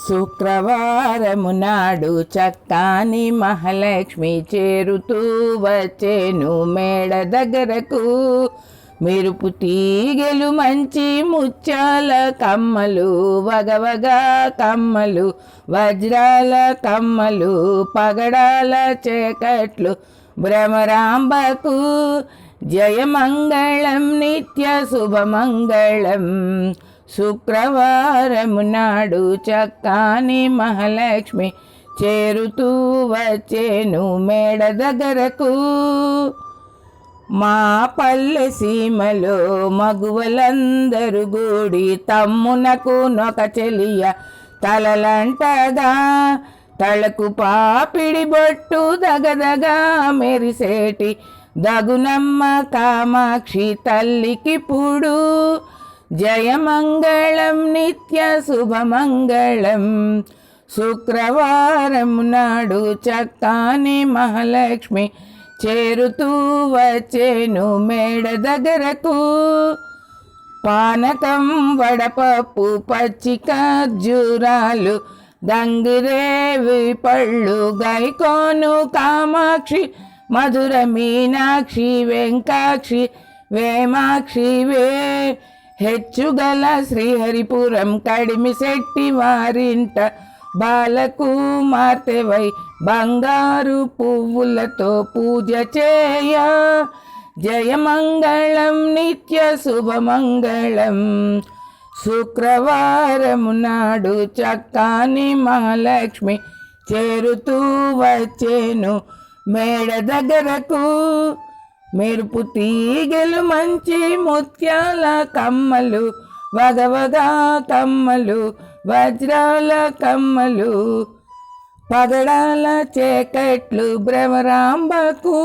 శుక్రవారము నాడు చక్కాని మహాలక్ష్మి చేరుతూ వచ్చేను మేడ దగ్గరకు. మెరుపు తీగెలు మంచి ముత్యాల కమ్మలు వగవగ కమ్మలు వజ్రాల కమ్మలు పగడాల చేకట్లు భ్రమరాంబకు జయమంగళం నిత్య శుభమంగళం. శుక్రవారము నాడు చక్కాని మహాలక్ష్మి చేరుతూ వచ్చేను మేడ దగ్గరకు. మా పల్లె సీమలో మగువలందరు గూడి తమ్మునకు నొక చెలియ తలలంటగా తలకు పాపిడి బొట్టు దగదగా మెరిసేటి దగునమ్మ కామాక్షి తల్లికి పుడు. జయమంగళం నిత్య శుభమంగళం. శుక్రవారం నాడు చక్కాని మహాలక్ష్మి చేరుతూ వచ్చేను మేడ దగ్గరకు. పానకం వడపప్పు పచ్చి ఖర్జూరాలు గంగిరేవి పళ్ళు గైకోను కామాక్షి మధుర మీనాక్షి వెంకాక్షి వేమాక్షి వే హెచ్చుగల శ్రీహరిపురం కడిమి శెట్టి వారింట బాలకు మార్తెవై బంగారు పువ్వులతో పూజ చేయ. జయమంగళం నిత్య శుభమంగళం. శుక్రవారము నాడు చక్కాని మహాలక్ష్మి చేరుతూ వచ్చేను మేడ దగ్గరకు. మెరుపు తీగలు మంచి ముత్యాల కమ్మలు వగవగా కమ్మలు వజ్రాల కమ్మలు పగడాల చేకట్లు భ్రమరాంబకు.